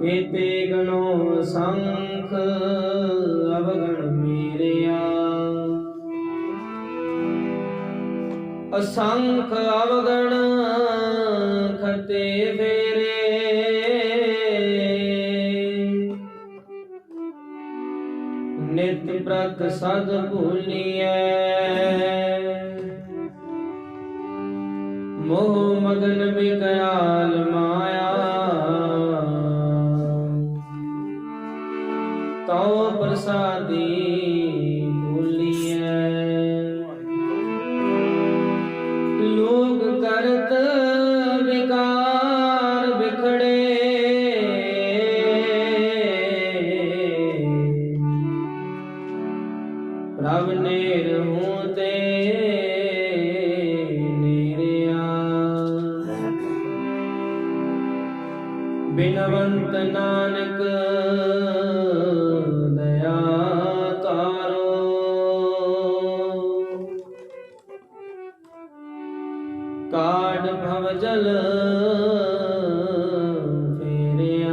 ਕੀਤੇ ਗਣੋ ਸੰਖ, ਅਵਗਣ ਮੇਰਿਆ। ਅਸੰਖ ਅਵਗਣ ਖਤੇ ਫੇਰੇ। ਨਿਤ ਪ੍ਰਤ ਸਦ ਭੂਲੀਐ। ਮੋਹ ਮਗਨ ਬਿਗਿਆਲ ਮਾਇਆ। ਤਉ ਪ੍ਰਸਾਦੀ। ਕਾਢ ਭਵ ਜਲ ਫੇਰਿਆ।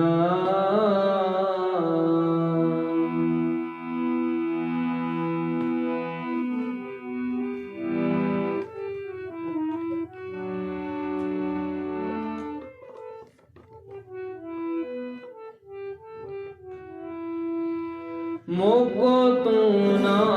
ਮੋਕੋ ਤੂੰ ਨਾ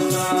love.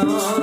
ਤੂੰ